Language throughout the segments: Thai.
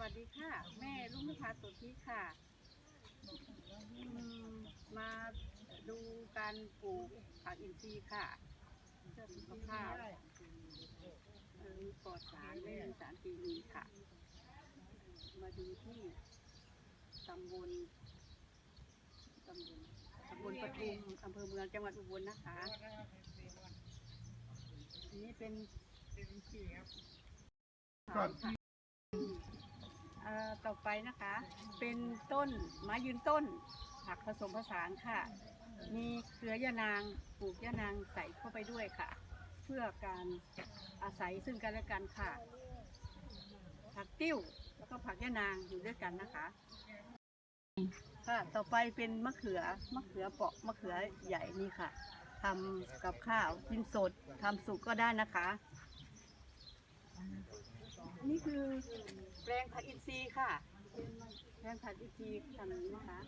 วัสดีค่ะ แม่ลุงนภาสุทธิค่ะอืมมาดูการปลูกผักอินทรีย์ค่ะเพื่อสุขภาพเออปลอดสารไม่มีสารเคมีค่ะ มาดูที่ตำบลตำบลตำบลปทุมอำเภอเมืองจังหวัดอุบลนะคะอันนี้เป็นก่อนค่ะ เอ่อต่อไปนะคะ เป็นต้นไม้ยืนต้น ผักผสมผสานค่ะ มีเครือยะนางปลูกยะนางใส่เข้าไปด้วยค่ะ เพื่อการอาศัยซึ่งกันและกันค่ะ ผักติ้วแล้วก็ผักยะนางอยู่ด้วยกันนะคะ ค่ะต่อไปเป็นมะเขือมะเขือเปาะมะเขือใหญ่นี่ค่ะทำกับข้าวกินสดทำสุกก็ได้นะคะ นี่คือ แปลงผักอินทรีย์ค่ะ แปลงผักอินทรีย์ทำนี้นะคะ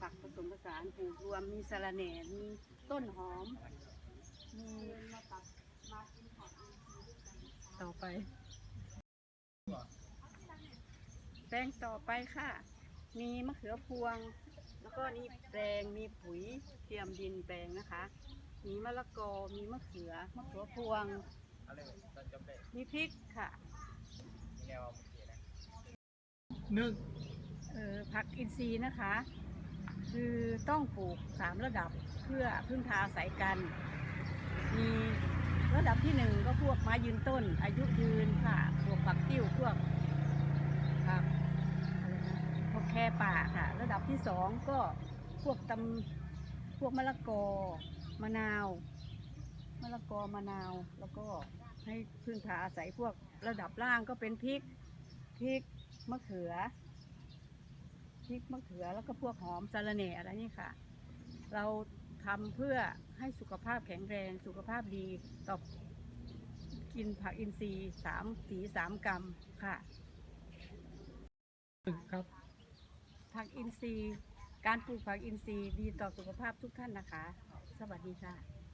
ผักผสมผสานปลูกรวมมีสะระแหน่ มีต้นหอม มีต่อไป แปลงต่อไปค่ะ มีมะเขือพวง แล้วก็นี่แปลงมีปุ๋ยเตรียมดินแปลงนะคะ มีมะละกอ มีมะเขือ มะเขือพวง มีพริกค่ะห นึ่งเออผักอินทรีย์นะคะ คือต้องปลูกสามระดับเพื่อพึ่งพาอาศัยกัน มีระดับที่หนึ่งก็พวกไม้ยืนต้น อายุยืนค่ะพวกผักติ้วพวกผักอะไรนะพวกแค่ป่าค่ะ ระดับที่สองก็พวกตำพวกมะละกอมะนาวมะละกอมะนาวแล้วก็ให้พึ่งพาอาศัยพวกระดับล่างก็เป็นพริกพริก มะเขือพริกมะเขือแล้วก็พวกหอมสะระแหน่อะไรนี่ค่ะ เราทำเพื่อให้สุขภาพแข็งแรงสุขภาพดีต่อกินผักอินทรีย์สามสีสามกรัมค่ะครับผักอินทรีย์ การปลูกผักอินทรีย์ดีต่อสุขภาพทุกท่านนะคะ สวัสดีค่ะ